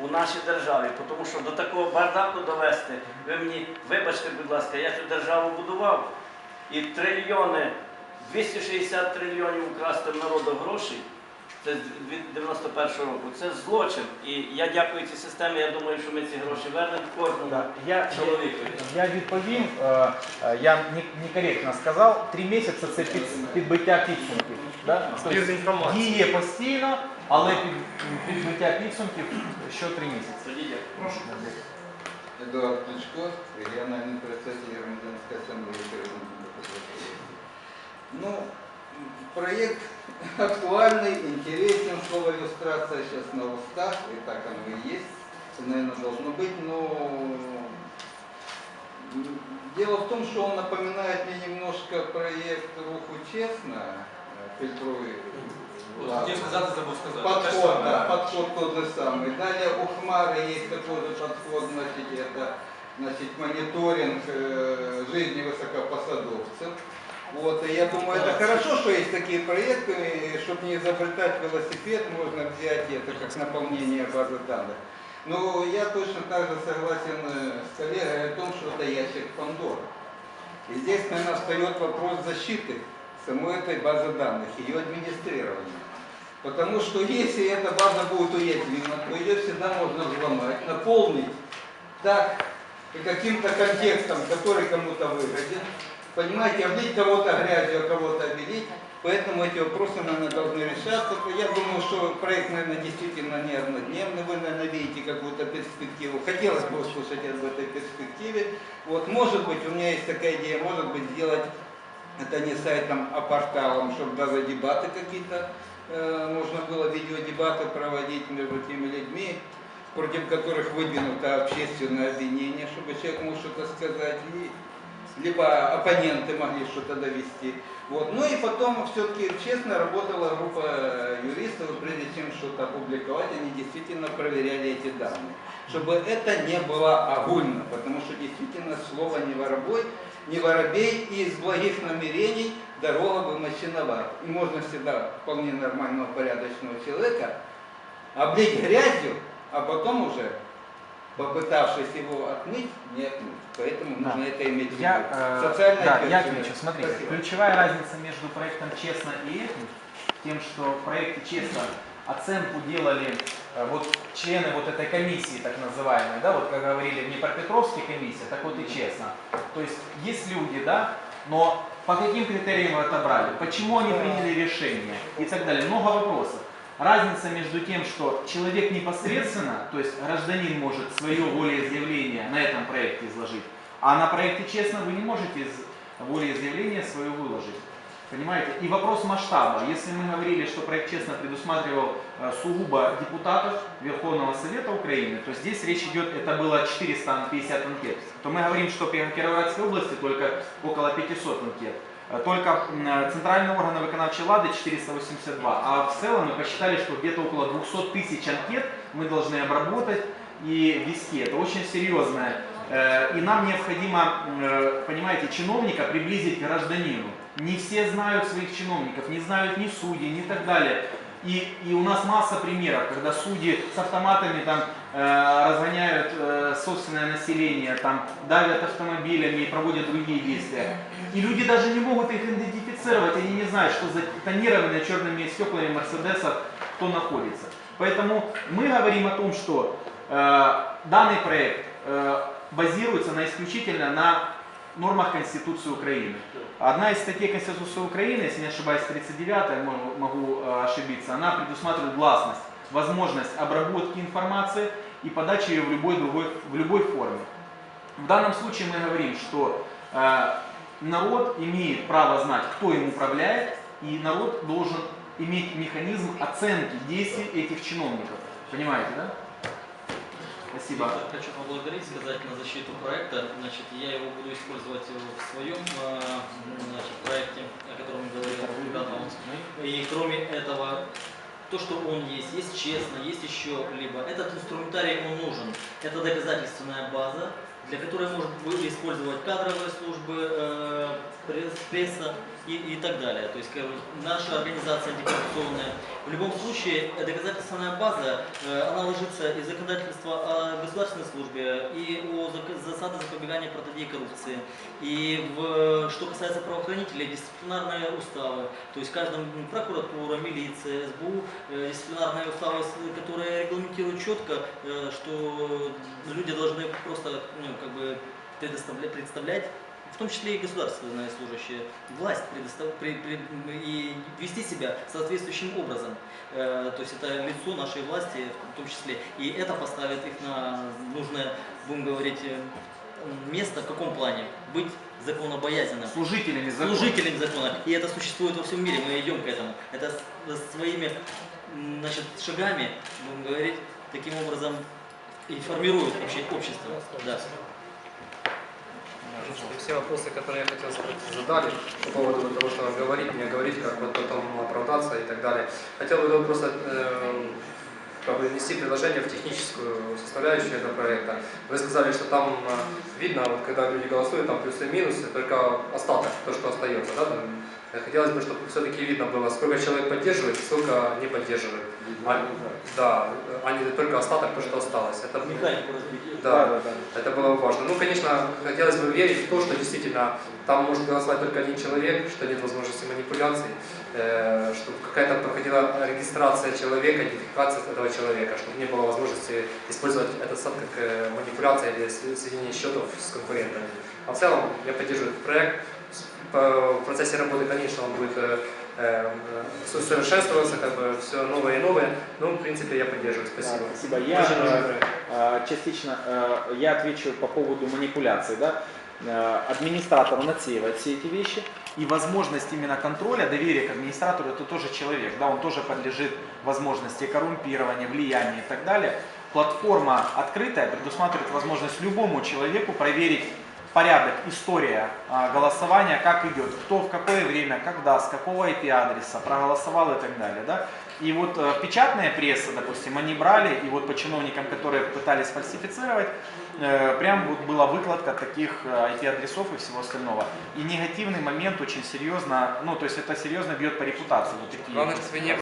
у нашій державі, тому що до такого бардаку довести, ви мені, вибачте, будь ласка, я цю державу будував, і трильйони, 260 трильйонів украсти в народу грошей, це з від 91-го року, це злочин. І я дякую цій системі, я думаю, що ми ці гроші вернемо кожному Да, я, чоловікові. я відповім, е, е, я не- некоректно сказав, три місяці це під, підбиття підсумків. Да? Тобто діє постійно, але під, підбиття підсумків щотри місяці. Тоді дякую. Эдуард Кличко, региональный представитель гражданской ассамблеи Кирилл Ну, м, проект актуальный, интересен, слово иллюстрация сейчас на устах, и так оно и есть, это, наверное, должно быть, но м, дело в том, что он напоминает мне немножко проект «Руху честно», э, Петровой. Хотів сказати, забув сказати. Те ж Подход, да, подход тот же самый. Далее у Хмары есть такой же подход, значит, это значит, мониторинг э, жизни высокопосадовцев. Вот, и я думаю, это хорошо, что есть такие проекты, чтобы не изобретать велосипед, можно взять это как наполнение базы данных. Но я точно так же согласен э, с коллегой о том, что это ящик Пандора. И здесь, наверное, встает вопрос защиты самой этой базы данных, ее администрирования. Потому что если эта база будет уязвима, то ее всегда можно взломать, наполнить так каким-то контекстом, который кому-то выгоден. Понимаете, облить кого-то грязью, а кого-то обелить. Поэтому эти вопросы, наверное, должны решаться. Я думаю, что проект, наверное, действительно не однодневный. Вы, наверное, видите какую-то перспективу. Хотелось бы услышать об этой перспективе. Вот, может быть, у меня есть такая идея, может быть, сделать это не сайтом, а порталом, чтобы даже дебаты какие-то э, можно было видеодебаты проводить между теми людьми, против которых выдвинуто общественное обвинение, чтобы человек мог что-то сказать, и либо оппоненты могли что-то довести. Вот. Ну и потом все-таки честно работала группа юристов, и прежде чем что-то опубликовать, они действительно проверяли эти данные. Чтобы это не было огульно, потому что действительно слово не воробой, не воробей, и из благих намерений дорога вымощеновата. И можно всегда вполне нормального, порядочного человека облить грязью, а потом уже, попытавшись его отмыть, не отмыть. Поэтому Да. нужно это иметь в виду. Я, э, Социальная да, я отвечу. Смотрите, Спасибо. ключевая разница между проектом «Честно» и этим, тем, что в проекте «Честно» оценку делали вот члены вот этой комиссии, так называемой, да, вот как говорили в Днепропетровске комиссия, так вот и «Честно». То есть есть люди, да, но по каким критериям вы отобрали, почему они приняли решение и так далее. Много вопросов. Разница между тем, что человек непосредственно, то есть гражданин может свое волеизъявление на этом проекте изложить, а на проекте честно вы не можете из волеизъявления свое выложить. Понимаете? И вопрос масштаба. Если мы говорили, что проект честно предусматривал э, сугубо депутатов Верховного Совета Украины, то здесь речь идет, это было 450 анкет, то мы говорим, что в Кировоградской области только около 500 анкет. Э, Только э, центральные органы виконавчей влады 482, а в целом мы посчитали, что где-то около 200 тысяч анкет мы должны обработать и ввести. Это очень серьезное. И нам необходимо, понимаете, чиновника приблизить к гражданину. Не все знают своих чиновников, не знают ни судей, ни так далее. И, и у нас масса примеров, когда судьи с автоматами там э, разгоняют э, собственное население, там давят автомобилями и проводят другие действия. И люди даже не могут их идентифицировать, они не знают, что за тонированные черными стеклами Мерседесов кто находится. Поэтому мы говорим о том, что э, данный проект э, базируется на исключительно на нормах Конституции Украины. Одна из статей Конституции Украины, если не ошибаюсь, 39 могу, могу э, ошибиться, она предусматривает гласность, возможность обработки информации и подачи ее в любой, другой, в любой форме. В данном случае мы говорим, что э, народ имеет право знать, кто им управляет, и народ должен иметь механизм оценки действий этих чиновников. Понимаете, да? Спасибо. Виктор, хочу поблагодарить, сказать на защиту проекта. Значит, я его буду использовать в своем э, значит, проекте, о котором говорил ребята. И кроме этого, то, что он есть, есть честно, есть еще либо. Этот инструментарий, он нужен. Это доказательственная база для которой может использовать кадровые службы, э, пресс- пресса и, и так далее. То есть как наша организация антикоррупционная. В любом случае, доказательственная база, э, она ложится из законодательства о государственной службе и о засадах запобегания протидии коррупции. И в, что касается правоохранителей, дисциплинарные уставы. То есть каждая прокуратура, милиция, СБУ, э, дисциплинарные уставы, которые регламентируют четко, э, что люди должны просто ну, как бы предоставлять, в том числе и государственные служащие, власть предостав... при- при- и вести себя соответствующим образом. Э, то есть это лицо нашей власти в том числе. И это поставит их на нужное, будем говорить, э, место в каком плане? Быть законобоязненным. Служителями закона. Служителями закона. И это существует во всем мире, мы идем к этому. Это своими значит, шагами, будем говорить, таким образом и формирует вообще общество. Да. Все вопросы, которые я хотел задать, задали по поводу того, что говорить, не говорить, как вот потом оправдаться и так далее. Хотел бы просто э, как бы внести предложение в техническую составляющую этого проекта. Вы сказали, что там э, видно, вот когда люди голосуют, там плюсы и минусы, только остаток, то, что остается. Да? Там, Хотелось бы, чтобы все-таки видно было, сколько человек поддерживает, сколько не поддерживает. А, да, а не только остаток, то, что осталось. Это, да, да, да. это было важно. Ну, конечно, хотелось бы верить в то, что действительно там может голосовать только один человек, что нет возможности манипуляций, э, чтобы какая-то проходила регистрация человека, идентификация этого человека, чтобы не было возможности использовать этот сад как э, манипуляция или соединение счетов с конкурентами. А в целом я поддерживаю этот проект. В процессе работы, конечно, он будет э, э, совершенствоваться, как бы все новое и новое. Но, в принципе, я поддерживаю. Спасибо. Да, спасибо. Я Очень э, частично я отвечу по поводу манипуляций. Да? Администратор он отсеивает все эти вещи. И возможность именно контроля, доверия к администратору, это тоже человек. Да? Он тоже подлежит возможности коррумпирования, влияния и так далее. Платформа открытая предусматривает возможность любому человеку проверить порядок, история а, голосования, как идет, кто в какое время, когда, с какого IP-адреса проголосовал и так далее. Да? И вот э, печатная пресса, допустим, они брали, и вот по чиновникам, которые пытались фальсифицировать, э, прям вот была выкладка таких э, IP-адресов и всего остального. И негативный момент очень серьезно, ну то есть это серьезно бьет по репутации. Вот такие